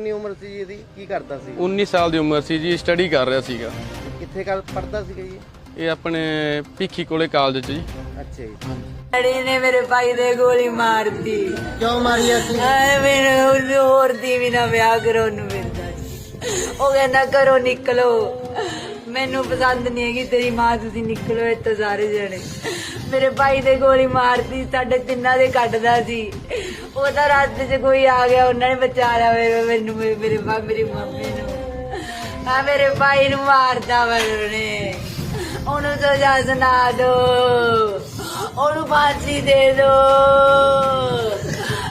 ਕਿੰਨੀ ਉਮਰ ਸੀ ਜੀ ਇਹਦੀ? ਕੀ ਕਰਦਾ ਸੀ? 19 ਸਾਲ ਦੀ ਉਮਰ ਸੀ ਜੀ ਸਟੱਡੀ ਕਰ ਰਿਹਾ ਸੀਗਾ। ਕਿੱਥੇ ਕਰ ਪੜਦਾ ਸੀਗਾ ਜੀ? ਇਹ ਆਪਣੇ ਭਿੱਖੀ ਕੋਲੇ ਕਾਲਜ 'ਚ ਜੀ। ਅੱਛਾ ਜੀ। ਡੈਡੀ ਨੇ ਮੇਰੇ ਭਾਈ ਦੇ ਗੋਲੀ ਮਾਰਤੀ। ਕਿਉਂ ਮਾਰੀ ਸੀ? ਐ ਮੈਨੂੰ ਹੋਰ ਦੀ ਵੀ ਨਾ ਵਿਆਹ ਕਰੋ ਨੂੰ ਮਿਲਦਾ ਸੀ। ਉਹ ਕਹਿੰਦਾ ਕਰੋ ਨਿਕਲੋ। ਮੈਨੂੰ ਪਸੰਦ ਨਹੀਂ ਹੈਗੀ, ਤੇਰੀ ਮਾਂ ਤੁਸੀਂ ਨਿਕਲੋ ਇੱਥੋਂ ਸਾਰੇ ਜਣੇ। ਮੇਰੇ ਭਾਈ ਦੇ ਗੋਲੀ ਮਾਰਤੀ, ਸਾਡੇ ਤਿੰਨਾਂ ਦੇ ਕੱਢਦਾ ਸੀ। ਉਹ ਤਾਂ ਰਾਤ 'ਚ ਕੋਈ ਆ ਗਿਆ, ਉਹਨਾਂ ਨੇ ਬਚਾ ਲਿਆ ਮੇਰੇ, ਮੈਨੂੰ, ਮੇਰੇ ਮੇਰੇ ਮਾ- ਮੇਰੀ ਮੰਮੀ ਨੂੰ। ਆ ਮੇਰੇ ਭਾਈ ਨੂੰ ਮਾਰਦਾ ਵਾ ਉਹਨੇ। ਉਹਨੂੰ ਸਜ਼ਾ ਸੁਣਾ ਦੋ। ਉਹਨੂੰ ਫਾਂਸੀ ਦੇ ਦੋ।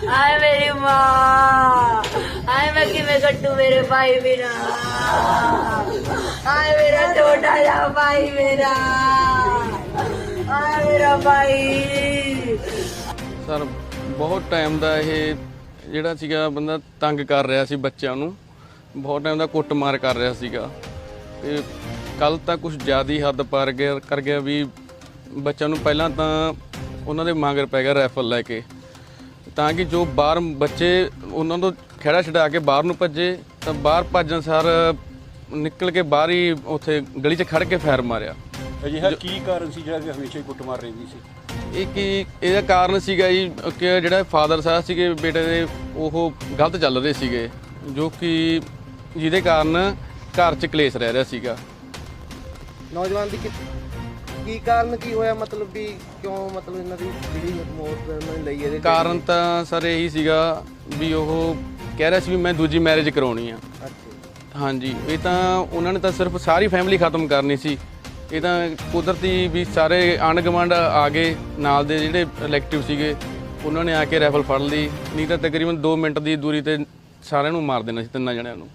ਆਏ ਮੇਰੀ ਮਾਂ। ਮੈਂ ਕਿਵੇਂ ਕੱਟੂ ਮੇਰੇ ਭਾਈ ਬਿਨਾ ਆਏ ਮੇਰਾ ਛੋਟਾ ਜਿਹਾ ਭਾਈ ਮੇਰਾ। ਆਏ ਮੇਰਾ ਭਾਈ। ਸਰ, ਬਹੁਤ ਟਾਈਮ ਦਾ ਇਹ ਜਿਹੜਾ ਸੀਗਾ ਬੰਦਾ ਤੰਗ ਕਰ ਰਿਹਾ ਸੀ ਬੱਚਿਆਂ ਨੂੰ। ਬਹੁਤ ਟਾਈਮ ਦਾ ਕੁੱਟਮਾਰ ਕਰ ਰਿਹਾ ਸੀਗਾ। ਤੇ ਕੱਲ ਤਾਂ ਕੁਝ ਜ਼ਿਆਦਾ ਹੀ ਹੱਦ ਪਾਰ ਗਿਆ, ਕਰ ਗਿਆ ਵੀ ਬੱਚਿਆਂ ਨੂੰ ਪਹਿਲਾਂ ਤਾਂ ਉਹਨਾਂ ਦੇ ਮਾਂਗਰ ਪੈ ਗਿਆ ਰਾਈਫਲ ਲੈ ਕੇ। ਤਾਂ ਕਿ ਜੋ ਬਾਹਰ ਬੱਚੇ, ਉਹਨਾਂ ਤੋਂ ਖੇੜਾ ਛਡਾ ਕੇ ਬਾਹਰ ਨੂੰ ਭੱਜੇ ਤਾਂ ਬਾਹਰ ਭੱਜਣ ਸਾਰ ਨਿਕਲ ਕੇ ਬਾਹਰ ਹੀ ਉੱਥੇ ਗਲੀ 'ਚ ਖੜ ਕੇ ਫਾਇਰ ਮਾਰਿਆ। ਅਜਿਹਾ ਕੀ ਕਾਰਨ ਸੀ ਜਿਹੜਾ ਕਿ ਹਮੇਸ਼ਾ ਹੀ ਕੁੱਟਮਾਰ ਰਹਿੰਦੀ ਸੀ? ਇਹ ਕੀ ਇਹਦਾ ਕਾਰਨ ਸੀਗਾ ਜੀ ਕਿ ਜਿਹੜਾ ਫਾਦਰ ਸਾਹਿਬ ਸੀਗੇ ਬੇਟੇ ਦੇ ਉਹ ਗਲਤ ਚੱਲ ਰਹੇ ਸੀਗੇ ਜੋ ਕਿ ਜਿਹਦੇ ਕਾਰਨ ਘਰ 'ਚ ਕਲੇਸ਼ ਰਹਿ ਰਿਹਾ ਸੀਗਾ। ਨੌਜਵਾਨ ਦੀ ਕਿ- ਕੀ ਕਾਰਨ ਕੀ ਹੋਇਆ? ਮਤਲਬ ਵੀ ਕਿਉਂ ਮਤਲਬ ਇਹਨਾਂ ਦੀ ਜਿਹੜੀ ਮੌਤ ਇਹਨਾਂ ਨੇ ਲਈ ਇਹਦੇ ਕਾਰਨ ਤਾਂ ਸਰ ਇਹੀ ਸੀਗਾ ਵੀ ਉਹ ਕਹਿ ਰਿਹਾ ਸੀ ਵੀ ਮੈਂ ਦੂਜੀ ਮੈਰਿਜ ਕਰਾਉਣੀ ਆ। ਹਾਂਜੀ ਇਹ ਤਾਂ ਉਹਨਾਂ ਨੇ ਤਾਂ ਸਿਰਫ ਸਾਰੀ ਫੈਮਿਲੀ ਖਤਮ ਕਰਨੀ ਸੀ। ਇਹ ਤਾਂ ਕੁਦਰਤੀ ਵੀ ਸਾਰੇ ਗੁਆਂਢ ਆ ਗਏ ਨਾਲ ਦੇ ਜਿਹੜੇ ਇਲੈਕਟਿਵ ਸੀਗੇ ਉਹਨਾਂ ਨੇ ਆ ਕੇ ਰਾਈਫਲ ਫੜ ਲਈ। ਨਹੀਂ ਤਾਂ ਤਕਰੀਬਨ 2 ਮਿੰਟ ਦੀ ਦੂਰੀ ਤੇ ਸਾਰਿਆਂ ਨੂੰ ਮਾਰ ਦੇਣਾ ਸੀ ਤਿੰਨਾਂ ਜਣਿਆਂ ਨੂੰ।